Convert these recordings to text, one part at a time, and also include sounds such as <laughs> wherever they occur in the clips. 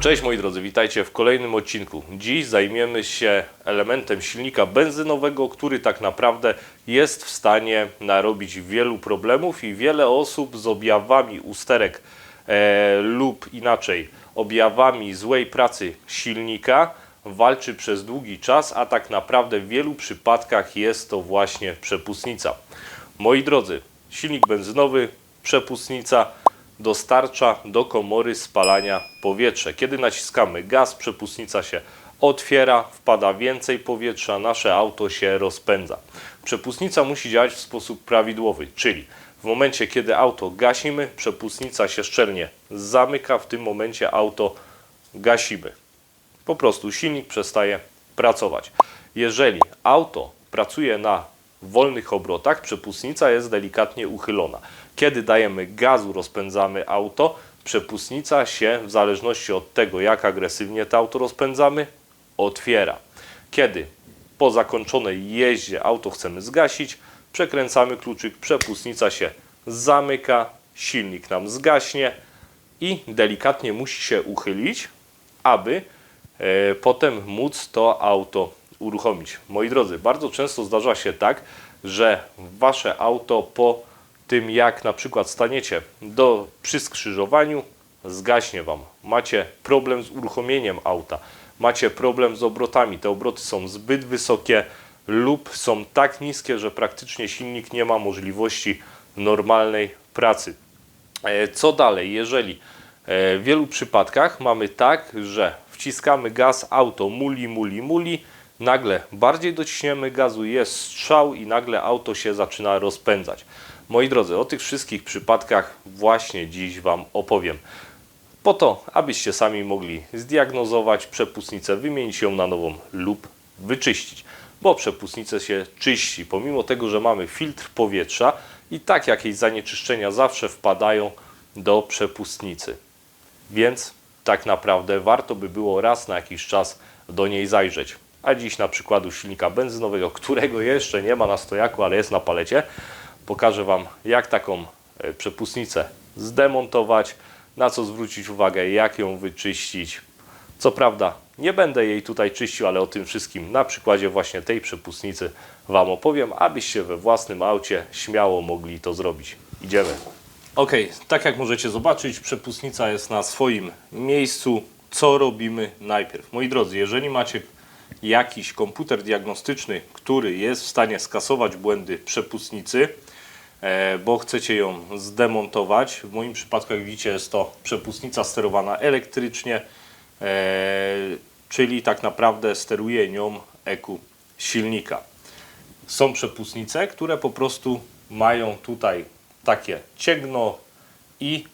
Cześć moi drodzy, witajcie w kolejnym odcinku. Dziś zajmiemy się elementem silnika benzynowego, który tak naprawdę jest w stanie narobić wielu problemów i wiele osób z objawami usterek e, lub inaczej objawami złej pracy silnika walczy przez długi czas, a tak naprawdę w wielu przypadkach jest to właśnie przepustnica. Moi drodzy, silnik benzynowy, przepustnica dostarcza do komory spalania powietrze. Kiedy naciskamy gaz, przepustnica się otwiera, wpada więcej powietrza, nasze auto się rozpędza. Przepustnica musi działać w sposób prawidłowy, czyli w momencie, kiedy auto gasimy, przepustnica się szczelnie zamyka, w tym momencie auto gasimy. Po prostu silnik przestaje pracować. Jeżeli auto pracuje na wolnych obrotach, przepustnica jest delikatnie uchylona. Kiedy dajemy gazu, rozpędzamy auto, przepustnica się, w zależności od tego, jak agresywnie to auto rozpędzamy, otwiera. Kiedy po zakończonej jeździe auto chcemy zgasić, przekręcamy kluczyk, przepustnica się zamyka, silnik nam zgaśnie i delikatnie musi się uchylić, aby e, potem móc to auto uruchomić. Moi drodzy, bardzo często zdarza się tak, że wasze auto po tym jak na przykład staniecie do, przy skrzyżowaniu, zgaśnie wam. Macie problem z uruchomieniem auta, macie problem z obrotami. Te obroty są zbyt wysokie lub są tak niskie, że praktycznie silnik nie ma możliwości normalnej pracy. E, Co dalej, jeżeli e, w wielu przypadkach mamy tak, że wciskamy gaz, auto muli, muli, muli, nagle bardziej dociśniemy gazu, jest strzał i nagle auto się zaczyna rozpędzać. Moi drodzy, o tych wszystkich przypadkach właśnie dziś Wam opowiem. Po to, abyście sami mogli zdiagnozować przepustnicę, wymienić ją na nową lub wyczyścić. Bo przepustnicę się czyści, pomimo tego, że mamy filtr powietrza i tak jakieś zanieczyszczenia zawsze wpadają do przepustnicy. Więc tak naprawdę warto by było raz na jakiś czas do niej zajrzeć. A dziś na przykładu silnika benzynowego, którego jeszcze nie ma na stojaku, ale jest na palecie, pokażę Wam jak taką e, przepustnicę zdemontować, na co zwrócić uwagę, jak ją wyczyścić. Co prawda nie będę jej tutaj czyścił, ale o tym wszystkim na przykładzie właśnie tej przepustnicy Wam opowiem, abyście we własnym aucie śmiało mogli to zrobić. Idziemy. Ok, tak jak możecie zobaczyć, przepustnica jest na swoim miejscu. Co robimy najpierw? Moi drodzy, jeżeli macie jakiś komputer diagnostyczny, który jest w stanie skasować błędy przepustnicy, bo chcecie ją zdemontować. W moim przypadku, jak widzicie, jest to przepustnica sterowana elektrycznie, e, czyli tak naprawdę steruje nią EKU silnika. Są przepustnice, które po prostu mają tutaj takie cięgno i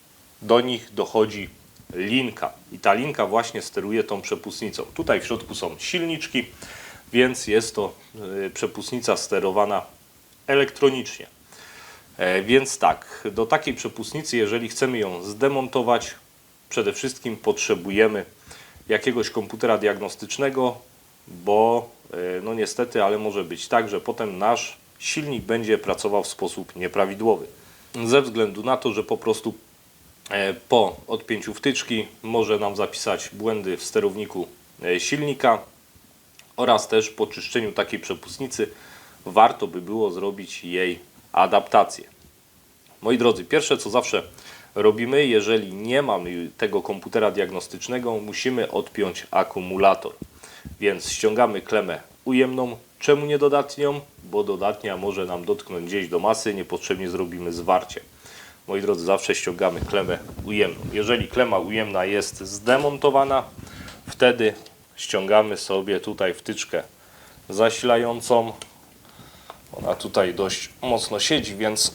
do nich dochodzi linka. I ta linka właśnie steruje tą przepustnicą. Tutaj w środku są silniczki, więc jest to y, przepustnica sterowana elektronicznie. E, Więc tak, do takiej przepustnicy, jeżeli chcemy ją zdemontować, przede wszystkim potrzebujemy jakiegoś komputera diagnostycznego, bo e, no niestety, ale może być tak, że potem nasz silnik będzie pracował w sposób nieprawidłowy. Ze względu na to, że po prostu e, po odpięciu wtyczki może nam zapisać błędy w sterowniku silnika oraz też po czyszczeniu takiej przepustnicy warto by było zrobić jej adaptację. Moi drodzy, pierwsze co zawsze robimy, jeżeli nie mamy tego komputera diagnostycznego, musimy odpiąć akumulator. Więc ściągamy klemę ujemną. Czemu nie dodatnią? Bo dodatnia może nam dotknąć gdzieś do masy, niepotrzebnie zrobimy zwarcie. Moi drodzy, zawsze ściągamy klemę ujemną. Jeżeli klema ujemna jest zdemontowana, wtedy ściągamy sobie tutaj wtyczkę zasilającą. Ona tutaj dość mocno siedzi, więc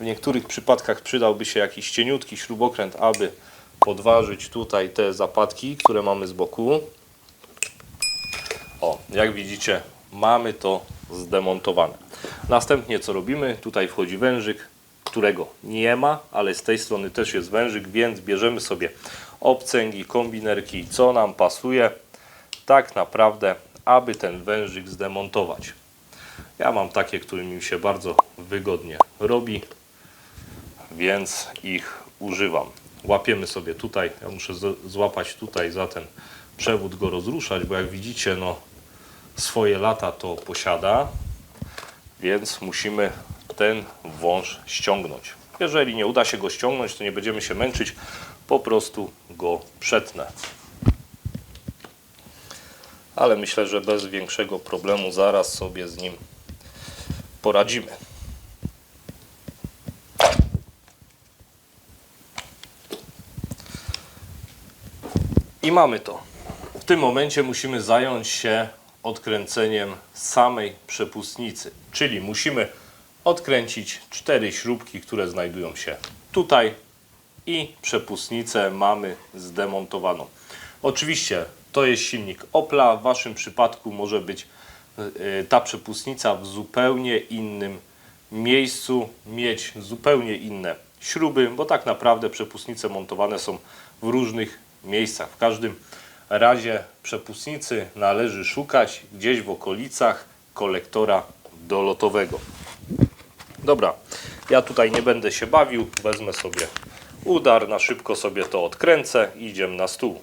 w niektórych przypadkach przydałby się jakiś cieniutki śrubokręt, aby podważyć tutaj te zapadki, które mamy z boku. O, jak widzicie, mamy to zdemontowane. Następnie co robimy? Tutaj wchodzi wężyk, którego nie ma, ale z tej strony też jest wężyk, więc bierzemy sobie obcęgi, kombinerki, co nam pasuje, tak naprawdę, aby ten wężyk zdemontować. Ja mam takie, którymi mi się bardzo wygodnie robi, więc ich używam. łapiemy sobie tutaj. Ja muszę złapać tutaj za ten przewód, go rozruszać, bo jak widzicie, no swoje lata to posiada, więc musimy ten wąż ściągnąć. Jeżeli nie uda się go ściągnąć, to nie będziemy się męczyć, po prostu go przetnę. Ale myślę, że bez większego problemu zaraz sobie z nim poradzimy. I mamy to. W tym momencie musimy zająć się odkręceniem samej przepustnicy, czyli musimy odkręcić cztery śrubki, które znajdują się tutaj i przepustnicę mamy zdemontowaną. Oczywiście to jest silnik Opla, w Waszym przypadku może być ta przepustnica w zupełnie innym miejscu, mieć zupełnie inne śruby, bo tak naprawdę przepustnice montowane są w różnych miejscach. W każdym razie przepustnicy należy szukać gdzieś w okolicach kolektora dolotowego. Dobra, ja tutaj nie będę się bawił, wezmę sobie udar, na szybko sobie to odkręcę i idziemy na stół.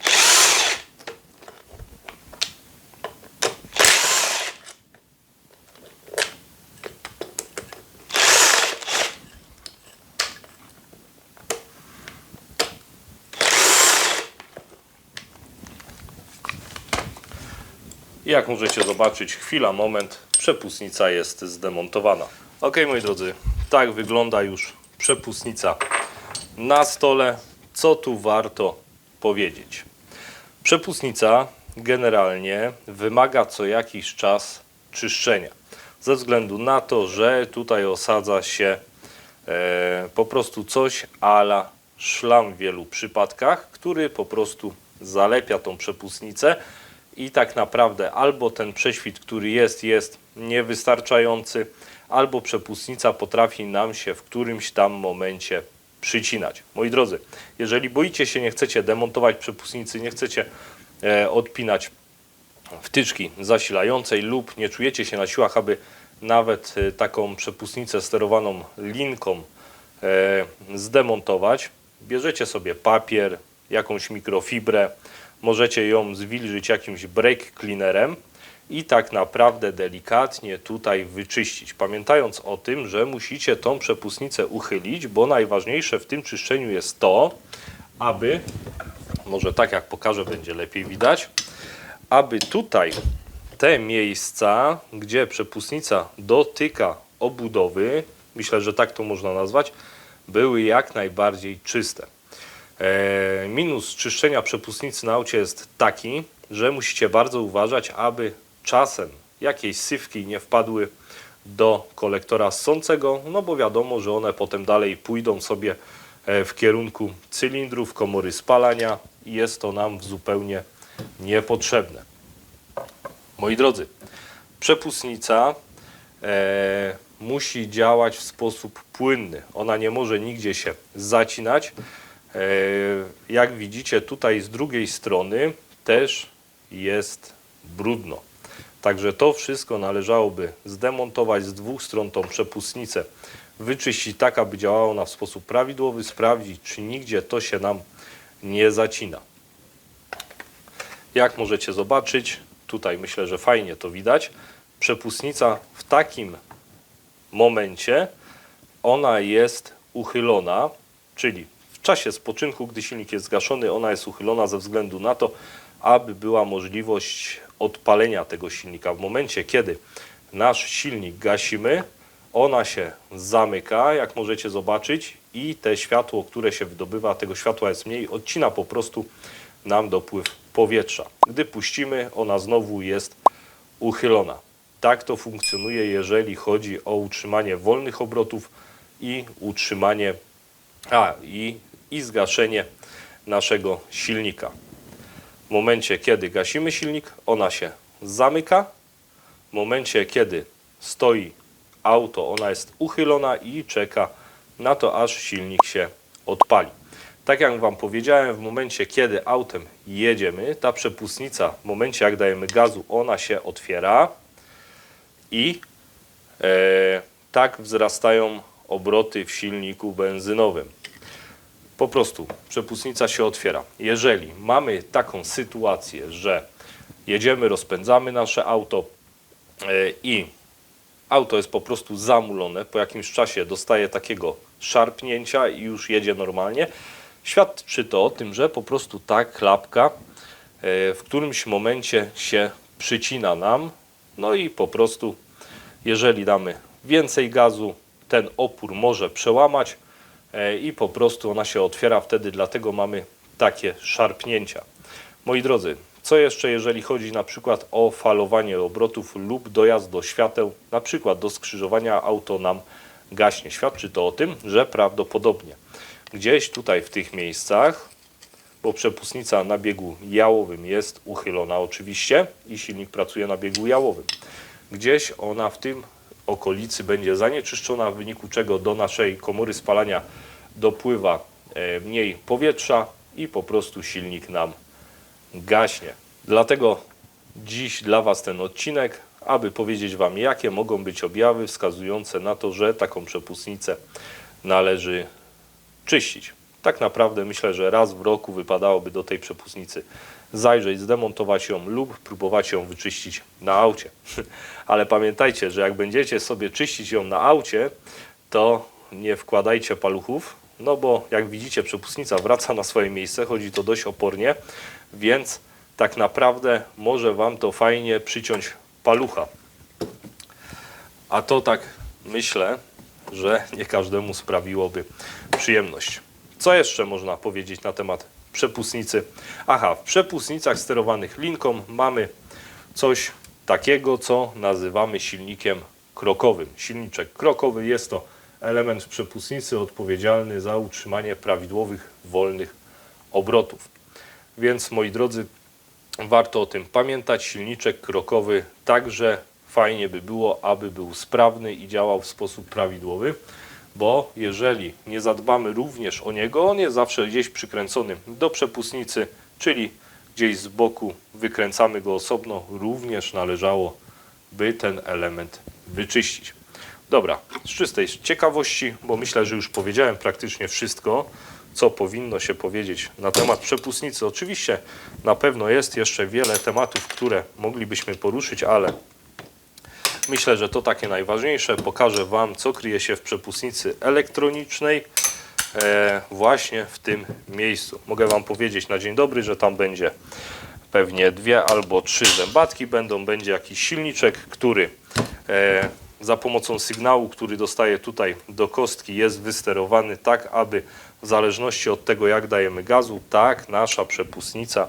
Jak możecie zobaczyć, chwila, moment, przepustnica jest zdemontowana. Ok, moi drodzy, tak wygląda już przepustnica na stole. Co tu warto powiedzieć? Przepustnica generalnie wymaga co jakiś czas czyszczenia. Ze względu na to, że tutaj osadza się e, po prostu coś ala szlam w wielu przypadkach, który po prostu zalepia tą przepustnicę i tak naprawdę albo ten prześwit, który jest, jest niewystarczający, albo przepustnica potrafi nam się w którymś tam momencie przycinać. Moi drodzy, jeżeli boicie się, nie chcecie demontować przepustnicy, nie chcecie e, odpinać wtyczki zasilającej lub nie czujecie się na siłach, aby nawet e, taką przepustnicę sterowaną linką e, zdemontować, bierzecie sobie papier, jakąś mikrofibrę, możecie ją zwilżyć jakimś break cleanerem i tak naprawdę delikatnie tutaj wyczyścić. Pamiętając o tym, że musicie tą przepustnicę uchylić, bo najważniejsze w tym czyszczeniu jest to, aby, może tak jak pokażę, będzie lepiej widać, aby tutaj te miejsca, gdzie przepustnica dotyka obudowy, myślę, że tak to można nazwać, były jak najbardziej czyste. E, Minus czyszczenia przepustnicy na aucie jest taki, że musicie bardzo uważać, aby czasem jakieś sywki nie wpadły do kolektora ssącego, no bo wiadomo, że one potem dalej pójdą sobie e, w kierunku cylindrów, komory spalania i jest to nam zupełnie niepotrzebne. Moi drodzy, przepustnica e, musi działać w sposób płynny. Ona nie może nigdzie się zacinać. E, jak widzicie, tutaj z drugiej strony też jest brudno. Także to wszystko należałoby zdemontować z dwóch stron tą przepustnicę, wyczyścić tak, aby działała ona w sposób prawidłowy, sprawdzić, czy nigdzie to się nam nie zacina. Jak możecie zobaczyć, tutaj myślę, że fajnie to widać, przepustnica w takim momencie ona jest uchylona, czyli czasie spoczynku, gdy silnik jest zgaszony, ona jest uchylona ze względu na to, aby była możliwość odpalenia tego silnika. W momencie, kiedy nasz silnik gasimy, ona się zamyka, jak możecie zobaczyć, i te światło, które się wydobywa, tego światła jest mniej, odcina po prostu nam dopływ powietrza. Gdy puścimy, ona znowu jest uchylona. Tak to funkcjonuje, jeżeli chodzi o utrzymanie wolnych obrotów i utrzymanie, a i, i zgaszenie naszego silnika. W momencie, kiedy gasimy silnik, ona się zamyka. W momencie, kiedy stoi auto, ona jest uchylona i czeka na to, aż silnik się odpali. Tak jak Wam powiedziałem, w momencie, kiedy autem jedziemy, ta przepustnica, w momencie, jak dajemy gazu, ona się otwiera i e, tak wzrastają obroty w silniku benzynowym. Po prostu przepustnica się otwiera. Jeżeli mamy taką sytuację, że jedziemy, rozpędzamy nasze auto e, i auto jest po prostu zamulone, po jakimś czasie dostaje takiego szarpnięcia i już jedzie normalnie, świadczy to o tym, że po prostu ta klapka e, w którymś momencie się przycina nam, no i po prostu jeżeli damy więcej gazu, ten opór może przełamać i po prostu ona się otwiera wtedy, dlatego mamy takie szarpnięcia. Moi drodzy, co jeszcze jeżeli chodzi na przykład o falowanie obrotów lub dojazd do świateł, na przykład do skrzyżowania auto nam gaśnie. Świadczy to o tym, że prawdopodobnie gdzieś tutaj w tych miejscach, bo przepustnica na biegu jałowym jest uchylona oczywiście i silnik pracuje na biegu jałowym. Gdzieś ona w tym okolicy będzie zanieczyszczona, w wyniku czego do naszej komory spalania dopływa e, mniej powietrza i po prostu silnik nam gaśnie. Dlatego dziś dla Was ten odcinek, aby powiedzieć Wam, jakie mogą być objawy wskazujące na to, że taką przepustnicę należy czyścić. Tak naprawdę myślę, że raz w roku wypadałoby do tej przepustnicy zajrzeć, zdemontować ją lub próbować ją wyczyścić na aucie. <laughs> Ale pamiętajcie, że jak będziecie sobie czyścić ją na aucie, to nie wkładajcie paluchów, no bo jak widzicie przepustnica wraca na swoje miejsce, chodzi to dość opornie, więc tak naprawdę może Wam to fajnie przyciąć palucha. A to tak myślę, że nie każdemu sprawiłoby przyjemność. Co jeszcze można powiedzieć na temat przepustnicy? Aha, w przepustnicach sterowanych linką mamy coś takiego, co nazywamy silnikiem krokowym. Silniczek krokowy jest to element przepustnicy odpowiedzialny za utrzymanie prawidłowych, wolnych obrotów. Więc moi drodzy, warto o tym pamiętać. Silniczek krokowy także fajnie by było, aby był sprawny i działał w sposób prawidłowy, bo jeżeli nie zadbamy również o niego, on jest zawsze gdzieś przykręcony do przepustnicy, czyli gdzieś z boku wykręcamy go osobno, również należało by ten element wyczyścić. Dobra, z czystej ciekawości, bo myślę, że już powiedziałem praktycznie wszystko, co powinno się powiedzieć na temat przepustnicy. Oczywiście na pewno jest jeszcze wiele tematów, które moglibyśmy poruszyć, ale myślę, że to takie najważniejsze. Pokażę Wam, co kryje się w przepustnicy elektronicznej e, właśnie w tym miejscu. Mogę Wam powiedzieć na dzień dobry, że tam będzie pewnie dwie albo trzy zębatki będą, będzie jakiś silniczek, który e, za pomocą sygnału, który dostaje tutaj do kostki jest wysterowany tak, aby w zależności od tego jak dajemy gazu, tak nasza przepustnica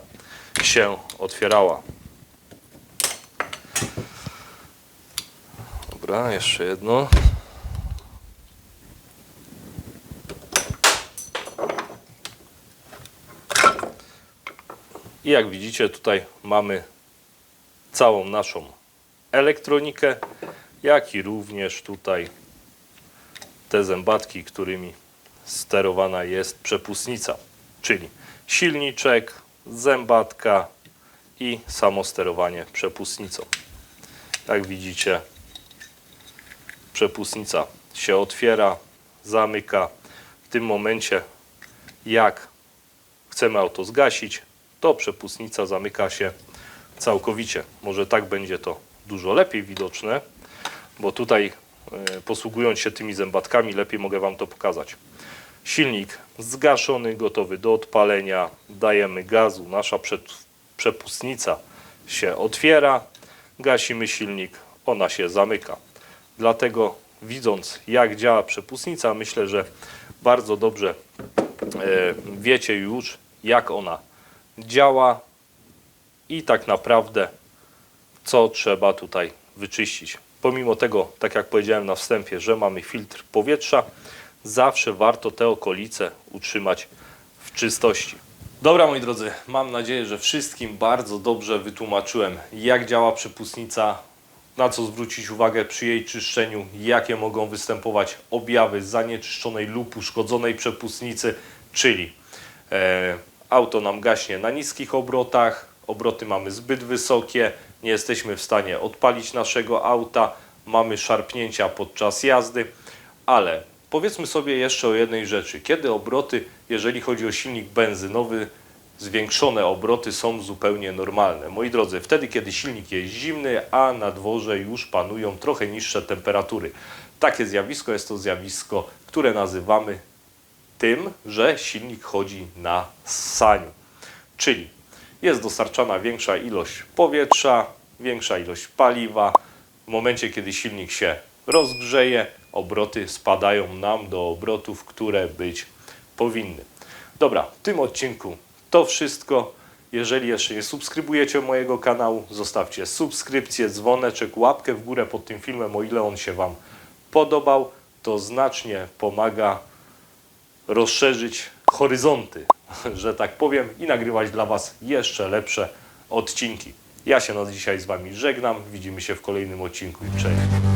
się otwierała. Dobra, jeszcze jedno. I jak widzicie tutaj mamy całą naszą elektronikę, jak i również tutaj te zębatki, którymi sterowana jest przepustnica, czyli silniczek, zębatka i samo sterowanie przepustnicą. Jak widzicie, przepustnica się otwiera, zamyka. W tym momencie, jak chcemy auto zgasić, to przepustnica zamyka się całkowicie. Może tak będzie to dużo lepiej widoczne, bo tutaj e, posługując się tymi zębatkami lepiej mogę Wam to pokazać. Silnik zgaszony, gotowy do odpalenia. Dajemy gazu. Nasza przepustnica się otwiera. Gasimy silnik. Ona się zamyka. Dlatego widząc jak działa przepustnica, myślę, że bardzo dobrze e, wiecie już jak ona działa i tak naprawdę co trzeba tutaj wyczyścić. Pomimo tego, tak jak powiedziałem na wstępie, że mamy filtr powietrza, zawsze warto te okolice utrzymać w czystości. Dobra moi drodzy, mam nadzieję, że wszystkim bardzo dobrze wytłumaczyłem jak działa przepustnica, na co zwrócić uwagę przy jej czyszczeniu, jakie mogą występować objawy zanieczyszczonej lub uszkodzonej przepustnicy, czyli e, auto nam gaśnie na niskich obrotach, obroty mamy zbyt wysokie, nie jesteśmy w stanie odpalić naszego auta, mamy szarpnięcia podczas jazdy, ale powiedzmy sobie jeszcze o jednej rzeczy. Kiedy obroty, jeżeli chodzi o silnik benzynowy, zwiększone obroty są zupełnie normalne. Moi drodzy, wtedy kiedy silnik jest zimny, a na dworze już panują trochę niższe temperatury. Takie zjawisko jest to zjawisko, które nazywamy tym, że silnik chodzi na ssaniu. Czyli jest dostarczana większa ilość powietrza, większa ilość paliwa. W momencie, kiedy silnik się rozgrzeje, obroty spadają nam do obrotów, które być powinny. Dobra, w tym odcinku to wszystko. Jeżeli jeszcze nie subskrybujecie mojego kanału, zostawcie subskrypcję, dzwoneczek, łapkę w górę pod tym filmem, o ile on się Wam podobał. To znacznie pomaga rozszerzyć horyzonty, <laughs> że tak powiem, i nagrywać dla Was jeszcze lepsze odcinki. Ja się na dzisiaj z Wami żegnam. Widzimy się w kolejnym odcinku cześć.